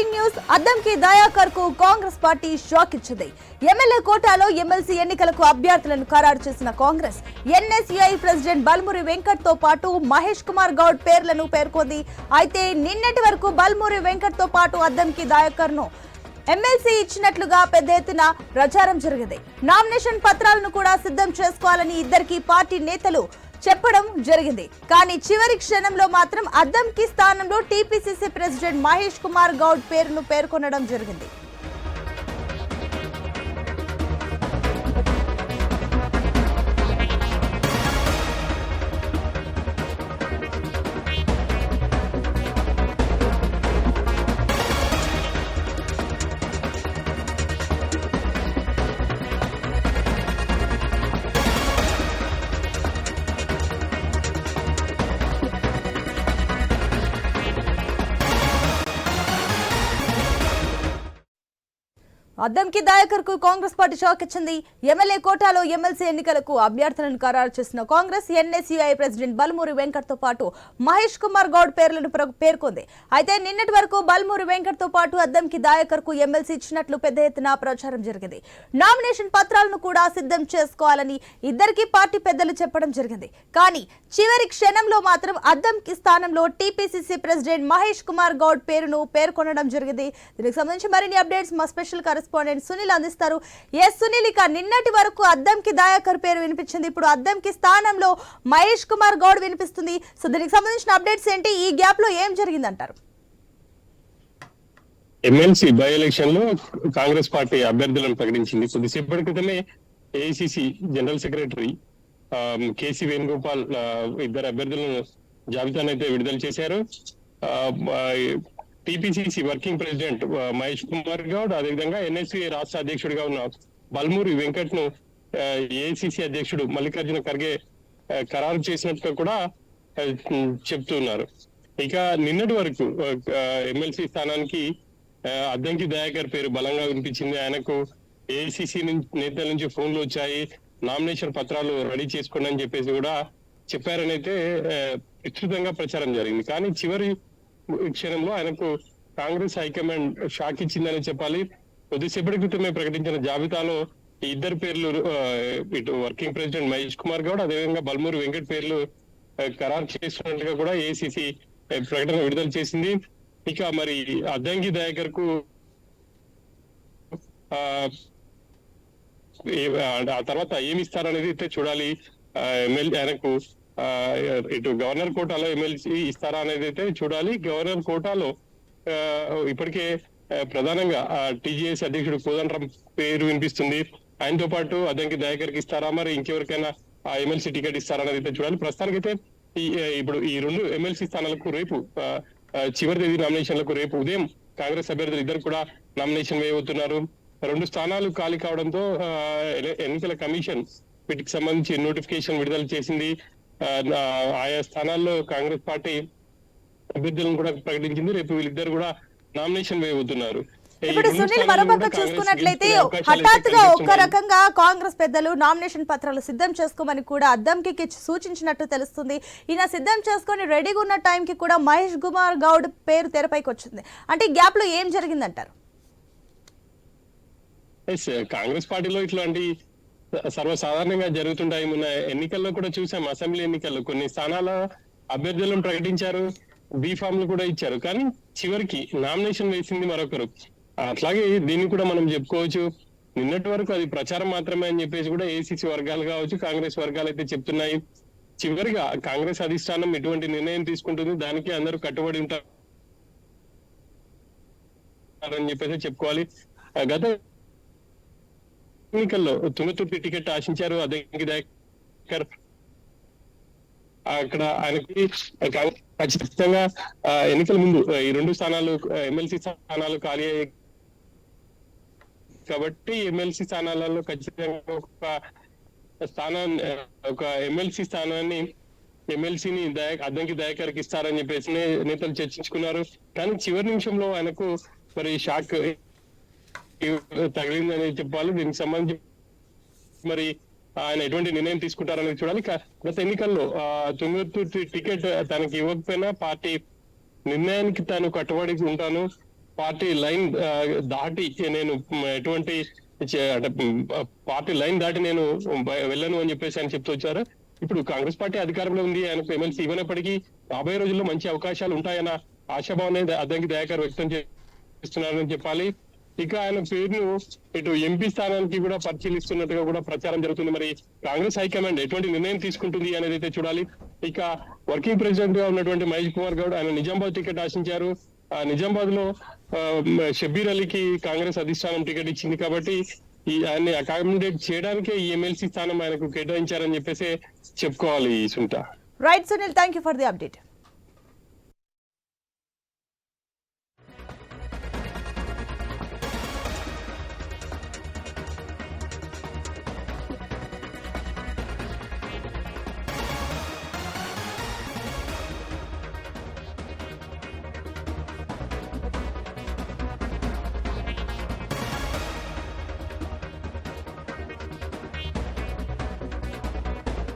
Breaking news. Addanki దయాకర్కు Congress party shock ఇచ్చింది. MLA కోటాలో ఎమ్మెల్సీ ఎన్నికలకు అభ్యర్థులను ఖరారు చేసిన కాంగ్రెస్. ఎన్ఎస్యుఐ ప్రెసిడెంట్ బల్మురి వెంకట్తో పాటు మహేష్ కుమార్ గౌడ్ పేర్లను పేర్కొంది. అయితే నిన్నటి వరకు బల్మురి వెంకట్తో పాటు అద్దంకి దయాకర్ను ఎమ్మెల్సీ ఇచ్చినట్లుగా పెద్ద ఎత్తున ప్రచారం జరిగింది. నామినేషన్ పత్రాలను కూడా సిద్ధం చేసుకోవాలని ఇద్దరికి పార్టీ నేతలు చెప్పడం జరిగింది. కానీ చివరి క్షణంలో మాత్రం అద్దంకి స్థానంలో టీపీసీసీ ప్రెసిడెంట్ మహేష్ కుమార్ గౌడ్ పేరును పేర్కొనడం జరిగింది. అద్దంకి దాయకర్కు కాంగ్రెస్ పార్టీ షాక్ ఇచ్చింది. ఎమ్మెల్యే కోటాలో ఎమ్మెల్సీ ఎన్నికలకు అభ్యర్థులను ఖరారు చేసిన కాంగ్రెస్ ఎన్ఎస్యుఐ ప్రెసిడెంట్ బల్మూరి వెంకట్తో పాటు మహేష్ కుమార్ గౌడ్ పేర్లను పేర్కొంది. అయితే నిన్నటి వరకు బల్మూరి వెంకట్తో పాటు అద్దంకి దాయకర్కు ఎమ్మెల్సీ ఇచ్చినట్లు పెద్ద ఎత్తున ప్రచారం జరిగింది. నామినేషన్ పత్రాలను కూడా సిద్ధం చేసుకోవాలని ఇద్దరికి పార్టీ పెద్దలు చెప్పడం జరిగింది. కానీ చివరి క్షణంలో మాత్రం అద్దంకి స్థానంలో టీపీసీసీ ప్రెసిడెంట్ మహేష్ కుమార్ గౌడ్ పేరును పేర్కొనడం జరిగింది. దీనికి సంబంధించి మరిన్ని అప్డేట్స్ మా స్పెషల్ కరెస్పాండెంట్ సునీల్ అందిస్తారు. ఎస్ సునీల్ ఇక నిన్నటి వరకు అద్దంకి దయాకర్ పేరు వినిపించింది. ఇప్పుడు అద్దంకి స్థానంలో మహేష్ కుమార్ గౌడ్ వినిపిస్తుంది. సో దీనికి సంబంధించిన అప్డేట్స్ ఏంటి? ఈ గ్యాప్లో ఏం జరిగిందంటారు? ఎమ్మెల్సీ బై ఎలక్షన్లో కాంగ్రెస్ పార్టీ అభ్యర్థులను ప్రకటించింది. కొద్దిసేపటి క్రితమే AICC general secretary KC Venugopal ఇద్దరు అభ్యర్థులను జాబితాను అయితే విడుదల చేశారు. TPCC working president Mahesh Kumar Goud అదేవిధంగా ఎన్ఎస్సీ రాష్ట్ర అధ్యక్షుడిగా ఉన్న బల్మూరి వెంకట్ను ఏఐసిసి uh, అధ్యక్షుడు మల్లికార్జున ఖర్గే uh, ఖరారు చేసినట్టుగా కూడా uh, చెప్తున్నారు. ఇక నిన్నటి వరకు ఎమ్మెల్సీ స్థానానికి అద్దంకి దయాకర్ పేరు బలంగా వినిపించింది. ఆయనకు ఏఐసిసి నేతల నుంచి ఫోన్లు వచ్చాయి. నామినేషన్ పత్రాలు రెడీ చేసుకోండి అని చెప్పేసి కూడా చెప్పారనైతే విస్తృతంగా ప్రచారం జరిగింది. కానీ చివరి క్షణంలో ఆయనకు కాంగ్రెస్ హైకమాండ్ షాక్ ఇచ్చిందని చెప్పాలి. కొద్దిసేపటి క్రితమే ప్రకటించిన జాబితాలో ఈ ఇద్దరు పేర్లు ఇటు వర్కింగ్ ప్రెసిడెంట్ మహేష్ కుమార్ గౌడ్ అదేవిధంగా బల్మూరి వెంకట్ పేర్లు ఖరారు చేస్తున్నట్టుగా కూడా ఏసీసీ ప్రకటన విడుదల చేసింది. ఇక మరి అద్దంకి దయాకర్కు ఆ, తర్వాత ఏమి ఇస్తారనేది అయితే చూడాలి. ఎమ్మెల్యే ఆయనకు ఇటు గవర్నర్ కోటాలో ఎమ్మెల్సీ ఇస్తారా అనేది అయితే చూడాలి. గవర్నర్ కోటాలో ఇప్పటికే ప్రధానంగా టీజీఎస్ అధ్యక్షుడు కోదండరాం పేరు వినిపిస్తుంది. ఆయనతో పాటు అద్దంకి దయాకర్కి ఇస్తారా? మరి ఇంకెవరికైనా ఆ ఎమ్మెల్సీ టికెట్ ఇస్తారా అనేది అయితే చూడాలి. ప్రస్తుతానికైతే ఈ ఇప్పుడు ఈ రెండు ఎమ్మెల్సీ స్థానాలకు రేపు చివరి తేదీ నామినేషన్లకు రేపు ఉదయం కాంగ్రెస్ అభ్యర్థులు ఇద్దరు కూడా నామినేషన్ వేయబోతున్నారు. రెండు స్థానాలు ఖాళీ కావడంతో ఆ, ఎన్నికల కమిషన్ వీటికి సంబంధించి నోటిఫికేషన్ విడుదల చేసింది. ఆయా స్థానాల్లో కాంగ్రెస్ పార్టీ అభ్యర్థులను కూడా ప్రకటించింది. రేపు వీళ్ళిద్దరు కూడా నామినేషన్ వేయబోతున్నారు. ఇప్పుడు సునీల్ మరోపక్క చూసుకున్నట్లయితే హఠాత్తుగా కనిపిస్తున్నాయి. రకంగా కాంగ్రెస్ పెద్దలు నామినేషన్ పత్రాలు సిద్ధం చేసుకోమని కూడా అద్దంకి సూచించినట్టు తెలుస్తుంది. ఈయన సిద్ధం చేసుకొని రెడీగా ఉన్న టైంకి కూడా మహేష్ కుమార్ గౌడ్ పేరు తెరపైకి వచ్చింది. అంటే గ్యాప్లో ఏం జరిగిందంటారు? కాంగ్రెస్ పార్టీలో ఇట్లాంటి సర్వసాధారణంగా జరుగుతుంటాయి. మొన్న ఎన్నికల్లో కూడా చూసాం. అసెంబ్లీ ఎన్నికల్లో కొన్ని స్థానాల అభ్యర్థులను ప్రకటించారు. బి ఫామ్లు కూడా ఇచ్చారు. కానీ చివరికి నామినేషన్ వేసింది మరొకరు. అట్లాగే దీన్ని కూడా మనం చెప్పుకోవచ్చు. నిన్నటి వరకు అది ప్రచారం మాత్రమే అని చెప్పేసి కూడా ఏసీసీ వర్గాలు కావచ్చు కాంగ్రెస్ వర్గాలు అయితే చెప్తున్నాయి. చివరిగా కాంగ్రెస్ అధిష్టానం ఎటువంటి నిర్ణయం తీసుకుంటుంది? దానికి అందరూ కట్టుబడి ఉంటారు అని చెప్పేసి చెప్పుకోవాలి. ఆ, గత ఎన్నికల్లో తుంగతుర్తి టికెట్ ఆశించారు. అదే దయాకర్ అక్కడ ఆయనకి ఖచ్చితంగా ఎన్నికల ముందు ఈ రెండు స్థానాలు ఎమ్మెల్సీ స్థానాలు ఖాళీ అయ్యాయి. కాబట్టి ఎమ్మెల్సీ స్థానాలలో ఖచ్చితంగా ఒక స్థానాన్ని ఒక ఎమ్మెల్సీ స్థానాన్ని ఎమ్మెల్సీని దయ అద్దంకి దయాకర్కి ఇస్తారని చెప్పేసి నేతలు చర్చించుకున్నారు. కానీ చివరి నిమిషంలో ఆయనకు మరి షాక్ తగిలిందని చెప్పాలి. దీనికి సంబంధించి మరి ఆయన ఎటువంటి నిర్ణయం తీసుకుంటారనేది చూడాలి. గత ఎన్నికల్లో ఆ తుంగతుర్తి టికెట్ తనకి ఇవ్వకపోయినా పార్టీ నిర్ణయానికి తాను కట్టుబడి ఉంటాను. పార్టీ లైన్ దాటి నేను ఎటువంటి అంటే పార్టీ లైన్ దాటి నేను వెళ్ళను అని చెప్పేసి ఆయన చెప్తూ వచ్చారు. ఇప్పుడు కాంగ్రెస్ పార్టీ అధికారంలో ఉంది. ఆయనకు ఎమ్మెల్సీ ఇవ్వనప్పటికీ రాబోయే రోజుల్లో మంచి అవకాశాలు ఉంటాయన్న ఆశాభావం అనేది అద్దంకి దయాకర్ వ్యక్తం చేస్తున్నారని చెప్పాలి. ఇక ఆయన పేరును ఇటు ఎంపీ స్థానానికి కూడా పరిశీలిస్తున్నట్టుగా కూడా ప్రచారం జరుగుతుంది. మరి కాంగ్రెస్ హైకమాండ్ ఎటువంటి నిర్ణయం తీసుకుంటుంది అనేది అయితే చూడాలి. ఇక వర్కింగ్ ప్రెసిడెంట్గా ఉన్నటువంటి మహేష్ కుమార్ గౌడ్ ఆయన నిజామాబాద్ టికెట్ ఆశించారు. ఆ నిజామాబాద్లో ఆ, షబ్బీర్ అలీకి కాంగ్రెస్ అధిష్టానం టికెట్ ఇచ్చింది కాబట్టి ఈ ఆయన్ని అకామిడేట్ చేయడానికే ఈ ఎమ్మెల్సీ స్థానం ఆయనకు కేటాయించారని చెప్పేసి చెప్పుకోవాలి ఈ సుంట. Right Sunil thank you for the update